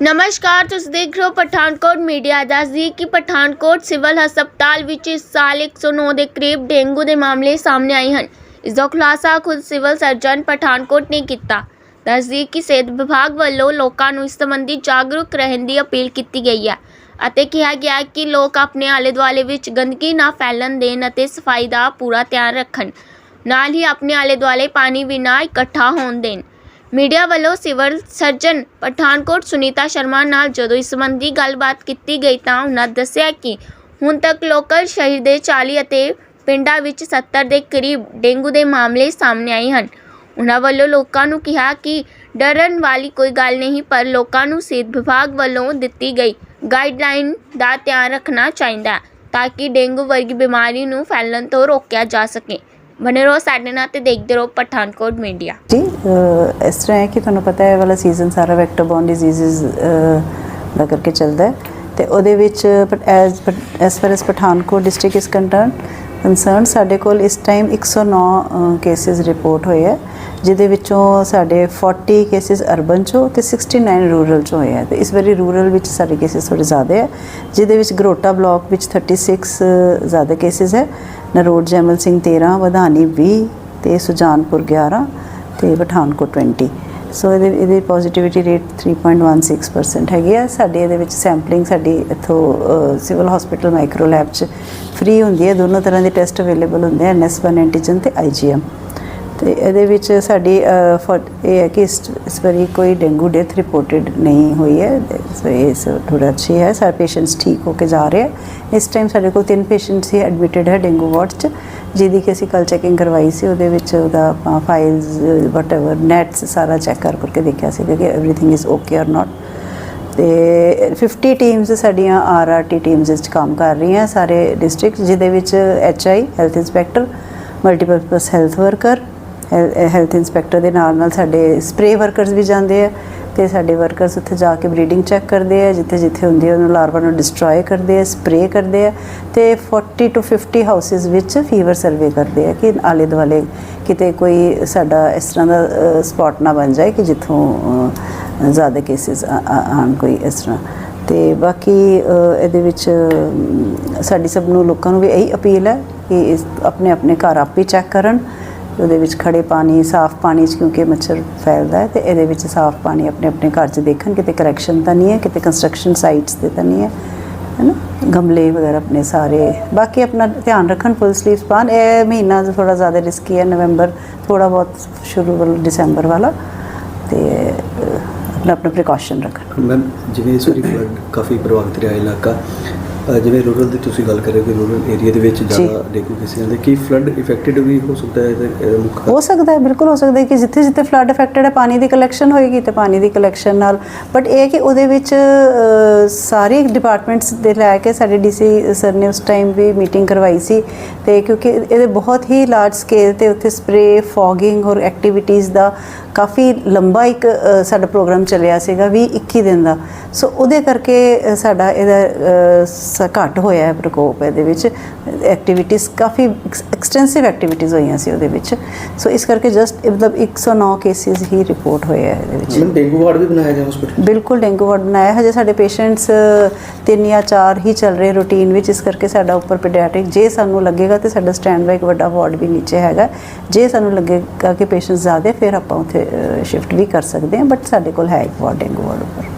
ਨਮਸਕਾਰ, ਤੁਸੀਂ ਦੇਖ ਰਹੇ ਹੋ ਪਠਾਨਕੋਟ ਮੀਡੀਆ ਦੱਸਦੀ ਕਿ ਪਠਾਨਕੋਟ ਸਿਵਲ ਹਸਪਤਾਲ ਵਿੱਚ ਇਸ ਸਾਲ 109 ਦੇ ਕਰੀਬ ਡੇਂਗੂ ਦੇ ਮਾਮਲੇ ਸਾਹਮਣੇ ਆਏ ਹਨ। ਇਸ ਦਾ ਖੁਲਾਸਾ ਖੁਦ ਸਿਵਲ ਸਰਜਨ ਪਠਾਨਕੋਟ ਨੇ ਕੀਤਾ। ਦੱਸਦੀ ਕਿ ਸਿਹਤ ਵਿਭਾਗ ਵੱਲੋਂ ਲੋਕਾਂ ਨੂੰ ਇਸ ਸੰਬੰਧੀ ਜਾਗਰੂਕ ਰਹਿਣ ਦੀ ਅਪੀਲ ਕੀਤੀ ਗਈ ਹੈ ਅਤੇ ਕਿਹਾ ਗਿਆ ਕਿ ਲੋਕ ਆਪਣੇ ਆਲੇ ਦੁਆਲੇ ਵਿੱਚ ਗੰਦਗੀ ਨਾ ਫੈਲਣ ਦੇਣ ਅਤੇ ਸਫ਼ਾਈ ਦਾ ਪੂਰਾ ਧਿਆਨ ਰੱਖਣ। ਨਾਲ ਹੀ ਆਪਣੇ ਆਲੇ ਦੁਆਲੇ ਪਾਣੀ ਵੀ ਨਾ ਇਕੱਠਾ ਹੋਣ ਦੇਣ। ਮੀਡੀਆ ਵੱਲੋਂ ਸਿਵਲ ਸਰਜਨ ਪਠਾਨਕੋਟ ਸੁਨੀਤਾ ਸ਼ਰਮਾ ਨਾਲ ਜਦੋਂ ਇਸ ਸੰਬੰਧੀ ਗੱਲਬਾਤ ਕੀਤੀ ਗਈ ਤਾਂ ਉਹਨਾਂ ਦੱਸਿਆ ਕਿ ਹੁਣ ਤੱਕ ਲੋਕਲ ਸ਼ਹਿਰ ਦੇ 40 ਅਤੇ ਪਿੰਡਾਂ ਵਿੱਚ 70 ਦੇ ਕਰੀਬ ਡੇਂਗੂ ਦੇ ਮਾਮਲੇ ਸਾਹਮਣੇ ਆਏ ਹਨ। ਉਹਨਾਂ ਵੱਲੋਂ ਲੋਕਾਂ ਨੂੰ ਕਿਹਾ ਕਿ ਡਰਨ ਵਾਲੀ ਕੋਈ ਗੱਲ ਨਹੀਂ, ਪਰ ਲੋਕਾਂ ਨੂੰ ਸਿਹਤ ਵਿਭਾਗ ਵੱਲੋਂ ਦਿੱਤੀ ਗਈ ਗਾਈਡਲਾਈਨ ਦਾ ਧਿਆਨ ਰੱਖਣਾ ਚਾਹੀਦਾ ਹੈ ਤਾਂ ਕਿ ਡੇਂਗੂ ਵਰਗੀ ਬਿਮਾਰੀ ਨੂੰ ਫੈਲਣ ਤੋਂ ਰੋਕਿਆ ਜਾ ਸਕੇ। ਬਨੇ ਰਹੋ ਸਾਡੇ ਨਾਲ ਤੇ ਦੇਖਦੇ ਰਹੋ ਪਠਾਨਕੋਟ ਮੀਡੀਆ। ਜੀ ਇਸ ਤਰ੍ਹਾਂ ਹੈ ਕਿ ਤੁਹਾਨੂੰ ਪਤਾ ਹੈ ਇਹ ਵਾਲਾ ਸੀਜ਼ਨ ਸਾਰਾ ਵੈਕਟਰ ਬੋਰਨ ਡਿਜ਼ੀਜ਼ਸ ਦਾ ਕਰਕੇ ਚੱਲਦਾ ਹੈ ਤੇ ਉਹਦੇ ਵਿੱਚ S S for S Pathankot district is concern concern ਸਾਡੇ ਕੋਲ ਇਸ ਟਾਈਮ 109 ਕੇਸਿਸ ਰਿਪੋਰਟ ਹੋਏ ਹੈ, ਜਿਹਦੇ ਵਿੱਚੋਂ ਸਾਡੇ 40 ਕੇਸਿਸ ਅਰਬਨ ਚੋਂ ਤੇ 69 ਰੂਰਲ ਚੋਂ ਹੋਏ ਹੈ। ਤੇ ਇਸ ਵਾਰੀ ਰੂਰਲ ਵਿੱਚ ਸਾਡੇ ਕੇਸਿਸ ਥੋੜੇ ਜ਼ਿਆਦਾ ਹੈ, ਜਿਹਦੇ ਵਿੱਚ ਗਰੋਟਾ ਬਲਾਕ ਵਿੱਚ 36 ਜ਼ਿਆਦਾ ਕੇਸਿਸ ਹੈ ਨਰੋਡ ਜੈਮਲ ਸਿੰਘ 13 ਵਧਾਨੀ 20 ਤੇ ਸੁਜਾਨਪੁਰ 11 ਤੇ ਪਠਾਨਕੋਟ 20 ਸੋ ਇਹਦੇ ਇਹਦੇ ਪੋਜ਼ਿਟਿਵਿਟੀ ਰੇਟ 3.16% ਹੈਗੀ ਆ। ਸਾਡੇ ਇਹਦੇ ਵਿੱਚ ਸੈਂਪਲਿੰਗ ਸਾਡੀ ਇੱਥੋਂ ਸਿਵਲ ਹਸਪੀਟਲ ਮਾਈਕਰੋ ਲੈਬ ਚ ਫ੍ਰੀ ਹੁੰਦੀ ਹੈ। ਦੋਨੋਂ ਤਰ੍ਹਾਂ ਦੇ ਟੈਸਟ ਅਵੇਲੇਬਲ ਹੁੰਦੇ ਆ। NS1 ਐਂਟੀਜਨ ਤੇ IgM ਤੇ ਇਹਦੇ ਵਿੱਚ ਸਾਡੀ ਅ, ਇਹ ਹੈ ਕਿ ਇਸ ਵਾਰੀ ਕੋਈ ਡੇਂਗੂ ਡੈਥ ਰਿਪੋਰਟਡ ਨਹੀਂ ਹੋਈ ਹੈ। ਸੋ ਇਸ ਥੋੜਾ ਅੱਛੀ ਹੈ। ਸਾਰੇ ਪੇਸ਼ੈਂਟਸ ਠੀਕ ਹੋ ਕੇ ਜਾ ਰਹੇ ਹੈ। ਇਸ ਟਾਈਮ ਸਾਡੇ ਕੋਲ ਤਿੰਨ ਪੇਸ਼ੈਂਟਸ ਹੀ ਐਡਮਿਟਡ ਹੈ ਡੇਂਗੂ ਵਾਰਡ 'ਚ ਜਿਹਦੀ ਕਿ ਅਸੀਂ ਕੱਲ ਚੈਕਿੰਗ ਕਰਵਾਈ ਸੀ। ਉਹਦੇ ਵਿੱਚ ਉਹਦਾ ਆਪਾਂ ਫਾਈਲਸ ਵਟਐਵਰ ਨੈਟਸ ਸਾਰਾ ਚੈੱਕ ਕਰ ਕਰਕੇ ਦੇਖਿਆ ਸੀ ਕਿ everything is okay or not ਤੇ 50 ਟੀਮਸ ਸਾਡੀਆਂ ਆਰਆਰਟੀ ਟੀਮਸ ਵਿੱਚ ਕੰਮ ਕਰ ਰਹੀਆਂ। ਸਾਰੇ ਡਿਸਟ੍ਰਿਕਟ ਜਿਹਦੇ ਵਿੱਚ H I health inspector multipurpose health worker health inspector ਦੇ ਨਾਲ ਨਾਲ ਸਾਡੇ ਸਪਰੇ ਵਰਕਰਸ ਵੀ ਜਾਂਦੇ ਆ ਤੇ ਸਾਡੇ ਵਰਕਰਸ ਉੱਥੇ ਜਾ ਕੇ ਬਰੀਡਿੰਗ ਚੈੱਕ ਕਰਦੇ ਆ, ਜਿੱਥੇ ਜਿੱਥੇ ਹੁੰਦੀ ਹੈ ਉਹਨੂੰ ਲਾਰਵਾ ਨੂੰ ਡਿਸਟਰੋਏ ਕਰਦੇ ਆ ਸਪਰੇ ਕਰਦੇ ਆ ਤੇ 40 ਟੂ 50 ਹਾਊਸਿਸ ਵਿੱਚ ਫੀਵਰ ਸਰਵੇ ਕਰਦੇ ਆ ਕਿ ਆਲੇ ਦੁਆਲੇ ਕਿਤੇ ਕੋਈ ਸਾਡਾ ਇਸ ਤਰ੍ਹਾਂ ਦਾ ਸਪੌਟ ਨਾ ਬਣ ਜਾਏ ਕਿ ਜਿੱਥੋਂ ਜ਼ਿਆਦਾ ਕੇਸਿਸ ਆਣ ਕੋਈ ਇਸ ਤਰ੍ਹਾਂ। ਤੇ ਬਾਕੀ ਇਹਦੇ ਵਿੱਚ ਸਾਡੀ ਸਭ ਨੂੰ ਲੋਕਾਂ ਨੂੰ ਵੀ ਇਹੀ ਅਪੀਲ ਹੈ ਕਿ ਇਸ ਆਪਣੇ ਆਪਣੇ ਘਰ ਆਪ ਹੀ ਚੈੱਕ ਕਰਨ ਉਹਦੇ ਵਿੱਚ ਖੜੇ ਪਾਣੀ, ਸਾਫ਼ ਪਾਣੀ 'ਚ ਕਿਉਂਕਿ ਮੱਛਰ ਫੈਲਦਾ ਹੈ ਤੇ ਇਹਦੇ ਵਿੱਚ ਸਾਫ਼ ਪਾਣੀ ਆਪਣੇ ਆਪਣੇ ਘਰ 'ਚ ਦੇਖਣ, ਕਿਤੇ ਕਰੈਕਸ਼ਨ ਤਾਂ ਨਹੀਂ ਹੈ, ਕਿਤੇ ਕੰਸਟਰਕਸ਼ਨ ਸਾਈਟਸ ਤੇ ਤਾਂ ਨਹੀਂ ਹੈ, ਹੈਨਾ? ਗਮਲੇ ਵਗੈਰਾ ਆਪਣੇ ਸਾਰੇ। ਬਾਕੀ ਆਪਣਾ ਧਿਆਨ ਰੱਖਣ ਫੁੱਲ ਸਲੀਵਸ ਪਾਣ ਇਹ ਮਹੀਨਾ ਥੋੜਾ ਜ਼ਿਆਦਾ ਰਿਸਕੀ ਹੈ, ਨਵੰਬਰ ਥੋੜਾ ਬਹੁਤ ਸ਼ੁਰੂ ਵਾਲਾ ਦਸੰਬਰ ਵਾਲਾ। ਤੇ ਆਪਣਾ ਆਪਣਾ ਪ੍ਰੀਕਾਸ਼ਨ ਰੱਖਣ। ਮੈਮ ਜਿਵੇਂ ਇਸ ਵਾਰੀ flood ਕਾਫੀ ਪ੍ਰਭਾਵਿਤ ਰਿਹਾ ਇਲਾਕਾ ਜਿਵੇਂ ਰੂਰਲ ਦੀ ਤੁਸੀਂ ਗੱਲ ਕਰ ਰਹੇ ਹੋ ਕਿ ਰੂਰਲ ਏਰੀਆ ਦੇ ਵਿੱਚ ਜ਼ਿਆਦਾ ਡੇਂਗੂ ਕੇਸਿਸ ਦੇ ਕੀ ਫਲੱਡ ਇਫੈਕਟਡ ਵੀ ਹੋ ਸਕਦਾ ਹੈ ਤੇ ਮੁੱਖ ਹੋ ਸਕਦਾ ਹੈ ਬਿਲਕੁਲ ਹੋ ਸਕਦਾ ਹੈ ਕਿ ਜਿੱਥੇ ਜਿੱਥੇ ਫਲੱਡ ਅਫੈਕਟਡ ਹੈ ਪਾਣੀ ਦੀ ਕਲੈਕਸ਼ਨ ਹੋਏਗੀ ਤੇ ਪਾਣੀ ਦੀ ਕਲੈਕਸ਼ਨ ਨਾਲ। ਬਟ ਇਹ ਕਿ ਉਹਦੇ ਵਿੱਚ ਸਾਰੇ ਡਿਪਾਰਟਮੈਂਟਸ ਦੇ ਲੈ ਕੇ ਸਾਡੇ ਡੀਸੀ ਸਰ ਨੇ ਉਸ ਟਾਈਮ ਵੀ ਮੀਟਿੰਗ ਕਰਵਾਈ ਸੀ। ਤੇ ਕਿਉਂਕਿ ਇਹਦੇ ਬਹੁਤ ਹੀ ਲਾਰਜ ਸਕੇਲ ਤੇ ਉੱਥੇ ਸਪਰੇ ਫੌਗਿੰਗ ਔਰ ਐਕਟੀਵਿਟੀਜ਼ ਦਾ ਕਾਫੀ ਲੰਬਾ ਇੱਕ ਸਾਡਾ ਪ੍ਰੋਗਰਾਮ ਚੱਲਿਆ ਸੀਗਾ 20 21 ਦਿਨ ਦਾ। ਸੋ ਉਹਦੇ ਕਰਕੇ ਸਾਡਾ ਇਹਦਾ ਘੱਟ ਹੋਇਆ ਹੈ ਪ੍ਰਕੋਪ ਇਹਦੇ ਵਿੱਚ। ਐਕਟੀਵਿਟੀਜ਼ ਕਾਫੀ ਐਕਸਟੈਂਸਿਵ ਐਕਟੀਵਿਟੀਜ਼ ਹੋਈਆਂ ਸੀ ਉਹਦੇ ਵਿੱਚ। ਸੋ ਇਸ ਕਰਕੇ ਜਸਟ ਮਤਲਬ 109 ਕੇਸਿਸ ਹੀ ਰਿਪੋਰਟ ਹੋਏ ਹੈ ਇਹਦੇ ਵਿੱਚ। ਮੈਮ ਡੇਂਗੂ ਵਾਰਡ ਵੀ ਬਣਾਇਆ ਗਿਆ ਹਸਪੀਟਲ ਬਿਲਕੁਲ ਡੇਂਗੂ ਵਾਰਡ ਬਣਾਇਆ। ਹਜੇ ਸਾਡੇ ਪੇਸ਼ੈਂਟਸ ਤਿੰਨ ਜਾਂ ਚਾਰ ਹੀ ਚੱਲ ਰਹੇ ਰੂਟੀਨ ਵਿੱਚ। ਇਸ ਕਰਕੇ ਸਾਡਾ ਉੱਪਰ ਪੀਡੀਆਟ੍ਰਿਕ ਜੇ ਸਾਨੂੰ ਲੱਗੇਗਾ ਤੇ ਸਾਡਾ ਸਟੈਂਡ ਬਾਈ ਇੱਕ ਵੱਡਾ ਵਾਰਡ ਵੀ ਨੀਚੇ ਹੈਗਾ। ਜੇ ਸਾਨੂੰ ਲੱਗੇਗਾ ਕਿ ਪੇਸ਼ੈਂਟਸ ਜ਼ਿਆਦਾ ਫਿਰ ਆਪਾਂ ਉੱਥੇ ਸ਼ਿਫਟ ਵੀ ਕਰ ਸਕਦੇ ਹਾਂ। ਬਟ ਸਾਡੇ ਕੋਲ ਹੈ ਇੱਕ ਵਾਰਡ ਡੇਂਗੂ ਵਾਰਡ ਉੱਪਰ।